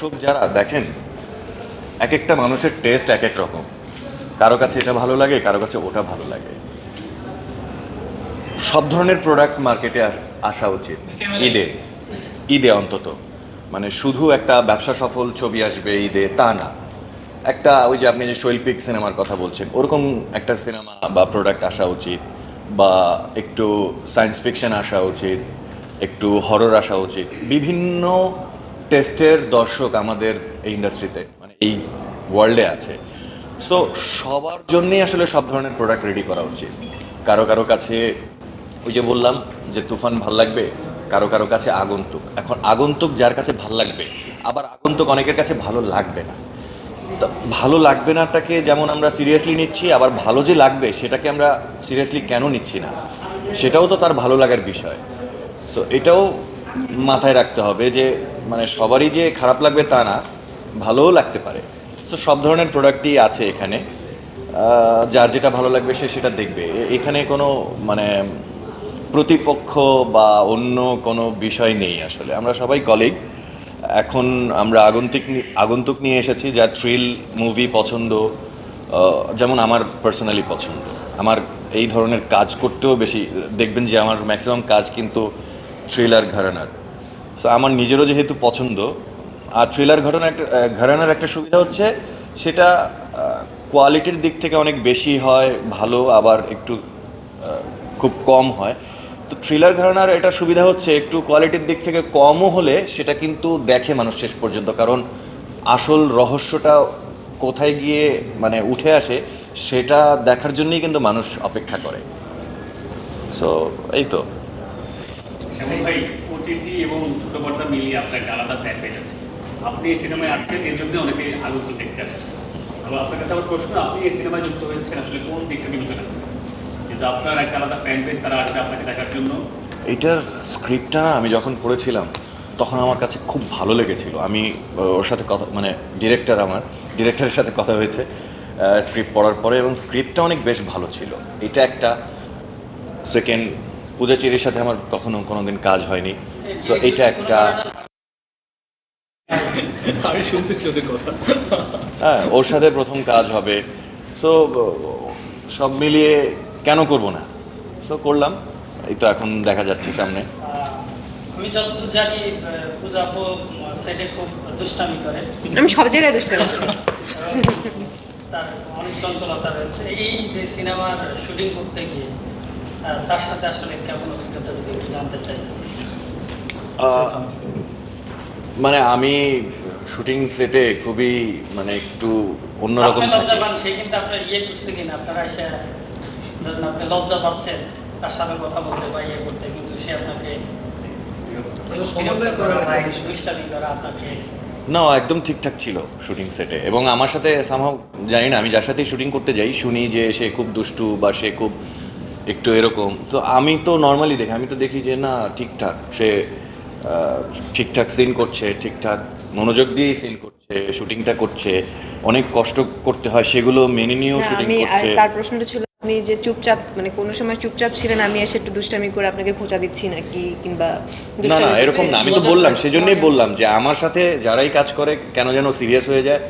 দর্শক যারা দেখেন এক একটা মানুষের টেস্ট এক এক রকম। কারও কাছে এটা ভালো লাগে কারও কাছে ওটা ভালো লাগে। সব ধরনের প্রোডাক্ট মার্কেটে আসা উচিত। ঈদে। ঈদে অন্তত। মানে শুধু একটা ব্যবসা সফল ছবি আসবে ঈদে তা না। একটা ওই যে আপনি যে শৈল্পিক সিনেমার কথা বলছেন ওরকম একটা সিনেমা বা প্রোডাক্ট আসা উচিত বা একটু সায়েন্স ফিকশন আসা উচিত একটু হরর আসা উচিত। বিভিন্ন টেস্টের দর্শক আমাদের এই ইন্ডাস্ট্রিতে মানে এই ওয়ার্ল্ডে আছে। সো সবার জন্যেই আসলে সব ধরনের প্রোডাক্ট রেডি করা উচিত। কারও কারও কাছে, ওই যে বললাম যে তুফান ভালো লাগবে, কারও কারও কাছে আগন্তুক। এখন আগন্তুক যার কাছে ভালো লাগবে, আবার আগন্তুক অনেকের কাছে ভালো লাগবে না। তো ভালো লাগবে নাটাকে যেমন আমরা সিরিয়াসলি নিচ্ছি, আবার ভালো যে লাগবে সেটাকে আমরা সিরিয়াসলি কেন নিচ্ছি না? সেটাও তো তার ভালো লাগার বিষয়। সো এটাও মাথায় রাখতে হবে যে মানে সবারই যে খারাপ লাগবে তা না, ভালোও লাগতে পারে। সো সব ধরনের প্রোডাক্টই আছে এখানে। যার যেটা ভালো লাগবে সে সেটা দেখবে। এখানে কোনো মানে প্রতিপক্ষ বা অন্য কোনো বিষয় নেই আসলে। আমরা সবাই কলিগ এখন আমরা আগন্তুক আগন্তুক নিয়ে এসেছি যার থ্রিল মুভি পছন্দ যেমন আমার পার্সোনালি পছন্দ। আমার এই ধরনের কাজ করতেও বেশি, দেখবেন যে আমার ম্যাক্সিমাম কাজ কিন্তু থ্রিলার ঘরানার। সো আমার নিজেরও যেহেতু পছন্দ, আর থ্রিলার ঘটনা একটা ঘরানার একটা সুবিধা হচ্ছে, সেটা কোয়ালিটির দিক থেকে অনেক বেশি হয়, ভালো, আবার একটু খুব কম হয়। তো থ্রিলার ঘরানার এটা সুবিধা হচ্ছে, একটু কোয়ালিটির দিক থেকে কমও হলে সেটা কিন্তু দেখে মানুষ শেষ পর্যন্ত, কারণ আসল রহস্যটা কোথায় গিয়ে মানে উঠে আসে, সেটা দেখার জন্যই কিন্তু মানুষ অপেক্ষা করে। সো এই তো। ভাই এবং মিলিয়ে আপনার একটা আলাদা আপনি এই সিনেমায় জন্য আপনার কাছে আমার প্রশ্ন, আপনি এই সিনেমায় যুক্ত আসলে কোন কিন্তু আপনার একটা আলাদা পেজ তারা আসবে আপনাকে দেখার জন্য। এইটার স্ক্রিপ্টটা না, আমি যখন পড়েছিলাম, তখন আমার কাছে খুব ভালো লেগেছিল। আমি ওর সাথে কথা মানে ডিরেক্টর আমার ডিরেক্টরের সাথে কথা হয়েছে স্ক্রিপ্ট পড়ার পরে, এবং স্ক্রিপ্টটা অনেক বেশ ভালো ছিল। এটা একটা সেকেন্ড পূজাচিরির সাথে আমার কখনো কোনো দিন কাজ হয়নি। সো এটা একটা আমি শুনতেছি ওদের কথা। হ্যাঁ ওর সাথে প্রথম কাজ হবে। সো সব মিলিয়ে কেন করব না? সো করলাম। এই তো এখন দেখা যাচ্ছে সামনে। আমি যতদূর জানি পূজা আপু সেটে খুব দুষ্টামি করে। আমি সব জায়গায় দুষ্টামি তার অনেক চঞ্চলতা রয়েছে। এই যে সিনেমার শুটিং করতে গিয়ে তার সাথে আসলে কেমন অভিজ্ঞতা যদি একটু জানতে চাই? মানে আমি শুটিং সেটে খুবই মানে একটু অন্যরকম সে কিন্তু আপনার ইয়ে করছে কিনা? আপনারা এসে ধরুন আপনি লজ্জা পাচ্ছেন তার সাথে কথা বলতে বা ইয়ে করতে কিন্তু সে আপনাকে না একদম ঠিকঠাক ছিল শুটিং সেটে। এবং আমার সাথে সামহাও জানি না আমি যার সাথেই শুটিং করতে যাই শুনি যে সে খুব দুষ্টু বা সে খুব একটু এরকম। তো আমি তো নর্মালি দেখি আমি তো দেখি যে না ঠিকঠাক সে ঠিকঠাক সিন করছে ঠিকঠাক মনোযোগ দিয়েই সিন করছে শুটিংটা করছে অনেক কষ্ট করতে হয় সেগুলো মেনে নিয়েও শুটিং করছে। তার প্রশ্নটা ছিল আপনি যে চুপচাপ মানে কোনো সময় চুপচাপ ছিলেন আমি এসে একটু দুষ্টামি করে আপনাকে খোঁচা দিচ্ছি নাকি কিংবা না না এরকম না আমি তো বললাম করে, সেজন্যই বললাম যে আমার সাথে যারাই কাজ করে কেন যেন সিরিয়াস হয়ে যায়